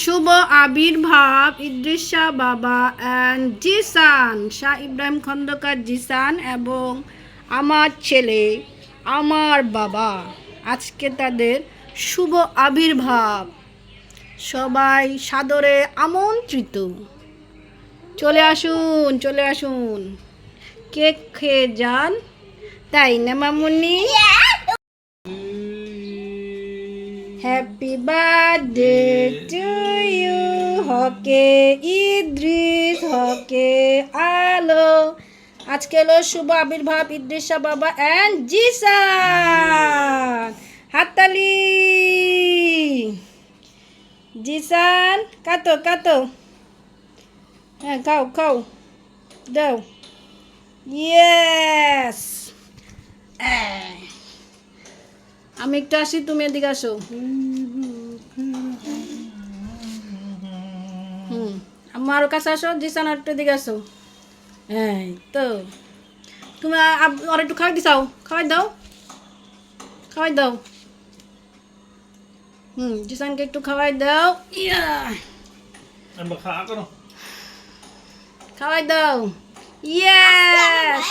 শুভ আবির্ভাব, ইদ্রিসা বাবা অ্যান্ড জিসান, শাহ ইব্রাহিম খন্দকার জিসান এবং আমার ছেলে, আমার বাবা। আজকে তাদের শুভ আবির্ভাব। সবাই সাদরে আমন্ত্রিত। চলে আসুন চলে আসুন। কেক খেয়ে যান? তাই না, মামুনি? হ্যাপি বার্থডে টু ইউ হকে ইদ্রিস হকে আলো আজকে হলো শুভ আবির্ভাব ইদ্রিসা বাবা অ্যান্ড জিসান। হাততালি। জিসান কাতো কাতো হ্যাঁ খাও খাও। দাও। ইয়েস আমি একটু আসি তুমি এদিকে আসো। হুম আমার কাছে আসো জিসান আর একটু এদিকে আসো। এই তো তুমি আর একটু খাওয়াই দিছাও খাওয়াই দাও। খাওয়াই দাও। হুম জিসানকে একটু খাওয়াই দাও। ইয়া। খাওয়াই দাও। ইয়েস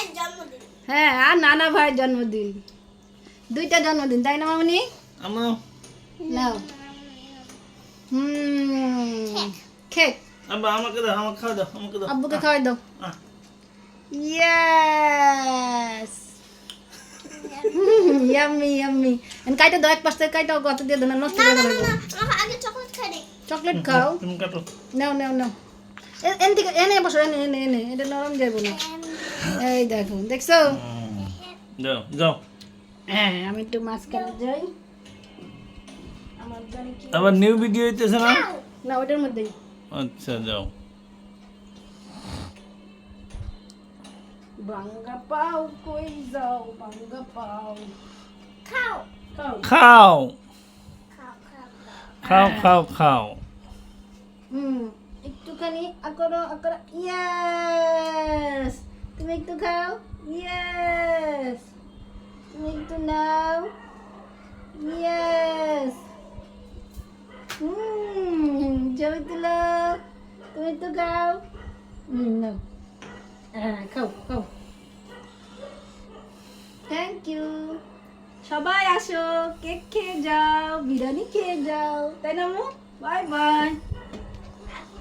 হ্যাঁ আর নানা ভাইয়ের জন্মদিন। দুইটা জন্মদিন তাই না মামনি? আমরা নাও। হুম খেক আব্বা আমাকে দাও আমাকে খাওয়া দাও আমাকে দাও। আব্বুকে খাওয়াই দাও। ইয়েস ইয়াম্মি ইয়াম্মি এন কাইটা দাও এক পাশ থেকে কাইটা কত দিয়ে দাও না নষ্ট করে দেবো চকলেট খাও। তুমি কাটো। নাও নাও নাও। এ- এন থেকে এনে বসো এনে এনে এনে এটা নরম যাব না। এই দেখো দেখছ? যাও যাও। হ্যাঁ আমি একটু মাঝখানে যাই। আমার জানি কি আবার নিউ ভিডিও হইতেছে না? না ওটার মধ্যেই। আচ্ছা যাও। বাঙ্গা পাও কই যাও বাঙ্গা পাও। খাও। খাও। খাও। খাও খাও খাও। হুম একটুখানি আকরো আকরো ইয়েস তুমি একটু খাও। ইয়েস তুমি একটু নাও ইয়েস হুম ছবি তুলো তুমি একটু খাও হুম নাও হ্যাঁ খাও খাও থ্যাংক ইউ সবাই আসো কেক খেয়ে যাও বিরিয়ানি খেয়ে যাও। তাই না মু? বাই বাই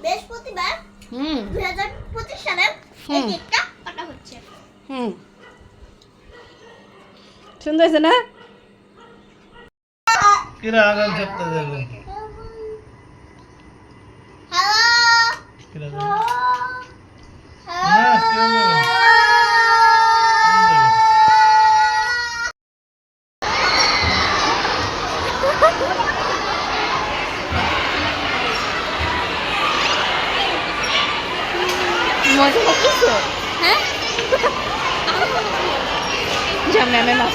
বৃহস্পতিবার হুম। দুই হাজার পঁচিশ সালে এই। কেকটা কাটা হচ্ছে। হুম। সুন্দর হয়েছে না কিরা আগাম সপ্তাহে যাবে হ্যালো কিরা যাবে হ্যালো না কেউ যাবে না। মজা লাগতেছে হ্যাঁ যা ম্যামে মাছ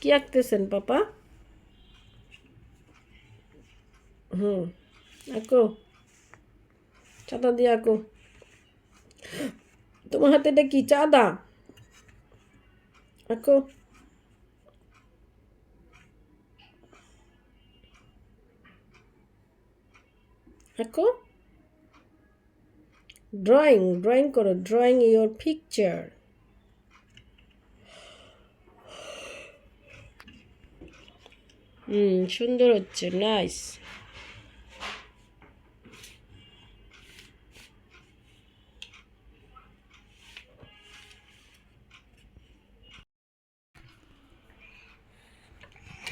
কি আঁকতেছেন পাপা? হুম আঁকো। চাঁদা দিয়ে আঁকো। তোমার হাতে এটা কি চাঁদা? আঁকো। আঁকো। ড্রয়িং ড্রয়িং করো ড্রয়িং ইয়োর পিকচার হুম সুন্দর হচ্ছে nice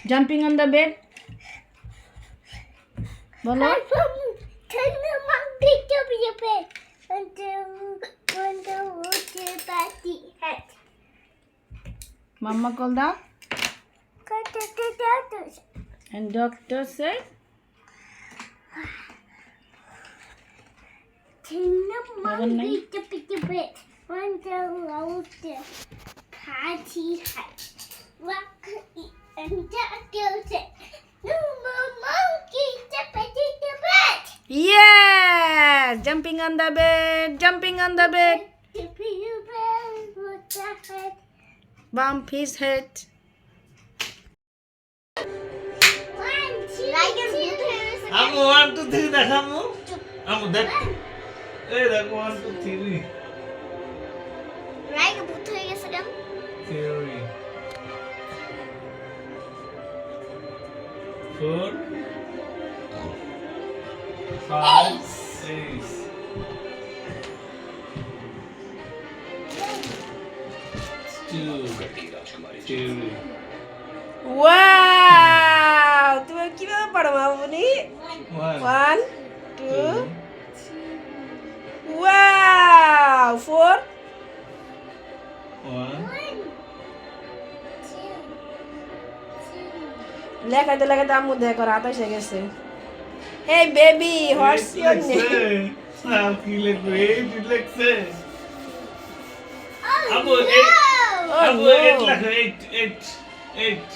jumping on the bed বলো Mama called down? To the doctors. And doctor said? Tina to pick a bit. The party hat. Rock and doctor said, No more monkey to pick a bit. Yeah. Jumping on the bed, jumping on the bed. Bump his head. Amu one two three দেখ আমু আমু দেখ। এই দেখ one two three ভূত হয়ে গেছে কেন three four five three Wow! তুমি কীভাবে পারো মামুনি ওয়ান টু ওয়াও ফোর লেখাতে লেখাতে আম্মু দেখো রাত এসে গেছে Hey baby what's your name আর কি লিখবে এইট লিখছে Abu eight Oh, Abu no. Eight লেখো eight eight eight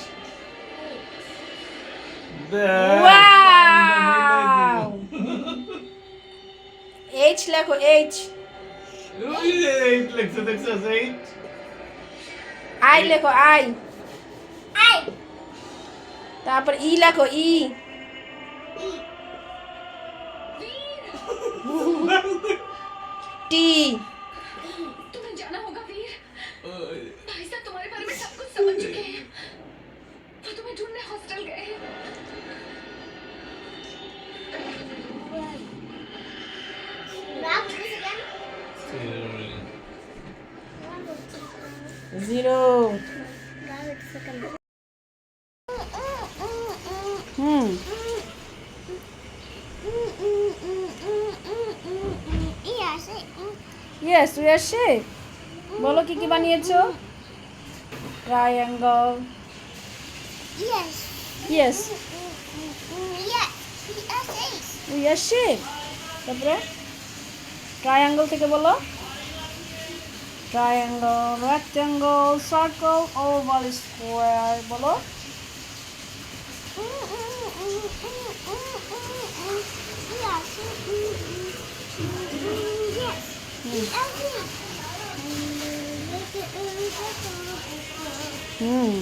Wow! H লেখো এইচ ওই যে এইট লিখছে দেখছস এইট আই লেখো আই আই তারপর ই লেখো ই টি तुम्हें जाना होगा वीर। भाई साहब तुम्हारे बारे में सब कुछ समझ चुके हैं। वो तुम्हें ढूँढने हॉस्टल गए हैं। ইয়েস আর বলো কি কি বানিয়েছো? ট্রায়াঙ্গল ইয়েস শেপ তারপরে ট্রায়াঙ্গল থেকে বলো। Triangle rectangle circle oval square বলো। হুম হুম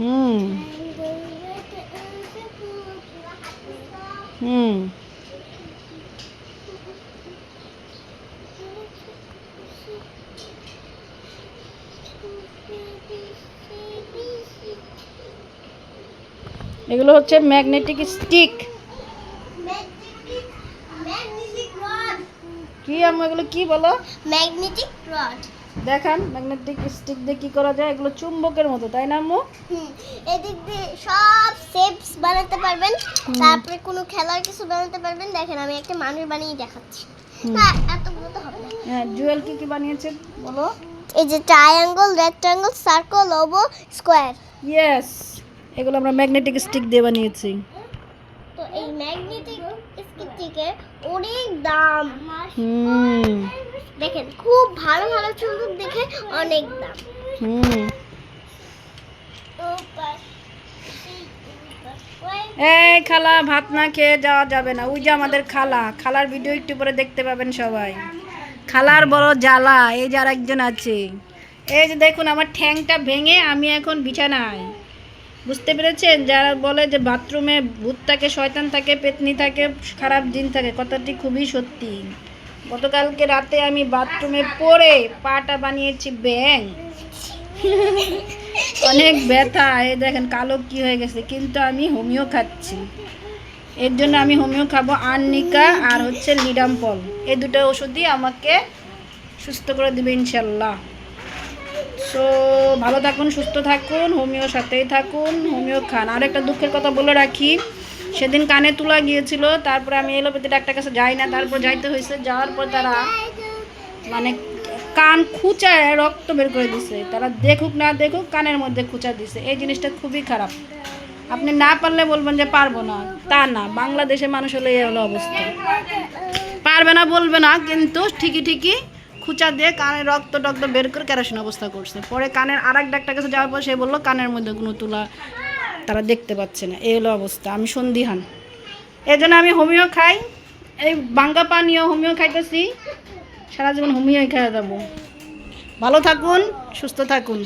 হুম। হুম। এগুলো হচ্ছে ম্যাগনেটিক স্টিক। কি আমি এগুলো কি বলো? ম্যাগনেটিক রড দেখান ম্যাগনেটিক স্টিক দিয়ে কি করা যায়? এগুলো চুম্বকের মতো তাই না আম্মু? এদিক দিয়ে সব শেপস বানাতে পারবেন। তারপরে কোনো খেলার কিছু বানাতে পারবেন। দেখেন আমি একটা মানুষ বানিয়ে দেখাচ্ছি। না এতগুলো তো হবে। না হ্যাঁ জুয়েল কি কি বানিয়েছে বলো? এই যে triangle rectangle circle oval square yes এগুলো আমরা ম্যাগনেটিক স্টিক দিয়ে বানিয়েছি। তো এই ম্যাগনেটিক স্টিকের অনেক দাম। হুম। দেখেন খুব ভালো ভালো চুম্বক দেখে অনেক দাম। হুম। এই খালা ভাত না খেয়ে যাওয়া যাবে না। ওই যে আমাদের খালা খালার ভিডিও একটু পরে দেখতে পাবেন সবাই। খালার বড় জ্বালা এই যে আর একজন আছে। এই যে দেখুন আমার ঠ্যাংটা ভেঙে আমি এখন বিছানায়। বুঝতে পেরেছেন? যারা বলে যে বাথরুমে ভূত থাকে, শয়তান থাকে, পেতনি থাকে, খারাপ দিন থাকে, কথাটি খুবই সত্যি। গতকালকে রাতে আমি বাথরুমে পড়ে পাটা বানিয়েছি ব্যাং অনেক ব্যথা। এই দেখেন কালো কি হয়ে গেছে, কিন্তু আমি হোমিও খাচ্ছি। এর জন্য আমি হোমিও খাব আর্নিকা আর হচ্ছে লিডাম্পল এই দুটো ওষুধই আমাকে সুস্থ করে দিবে ইনশাল্লাহ। সো ভালো থাকুন, সুস্থ থাকুন, হোমিও সাথেই থাকুন, হোমিও খান। আর একটা দুঃখের কথা বলে রাখি, সেদিন কানে তুলা গিয়েছিল, তারপরে আমি এলোপ্যাথি ডাক্তার কাছে যাই না, তারপর যাইতে হয়েছে, যাওয়ার পর তারা মানে কান খুঁচায় রক্ত বের করে দিছে। তারা দেখুক না দেখুক, কানের মধ্যে খুঁচা দিছে। এই জিনিসটা খুবই খারাপ। আপনি না পারলে বলবেন যে পারব না, তা না। বাংলাদেশের মানুষ হলে এই হলো অবস্থা। পারবে না, বলবে না, কিন্তু ঠিকই ঠিকই খুঁচা দিয়ে কানের রক্ত টক্ত বের করে কেরোসিন অবস্থা করছে। পরে কানের আর এক ডাক্তার কাছে যাওয়ার পর সে বলল কানের মধ্যে কোনো তুলা তারা দেখতে পাচ্ছে না। এই হলো অবস্থা। আমি সন্দিহান। এই জন্য আমি হোমিও খাই। এই বাঙ্গা পানীয় হোমিও খাইতেছি। সারা জীবন হোমিওই খাইয়ে যাব। ভালো থাকুন সুস্থ থাকুন।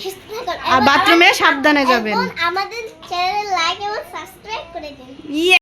আর বাথরুমে সাবধানে যাবেন। আমাদের চ্যানেল লাইক এবং সাবস্ক্রাইব করে দিন। ইয়ে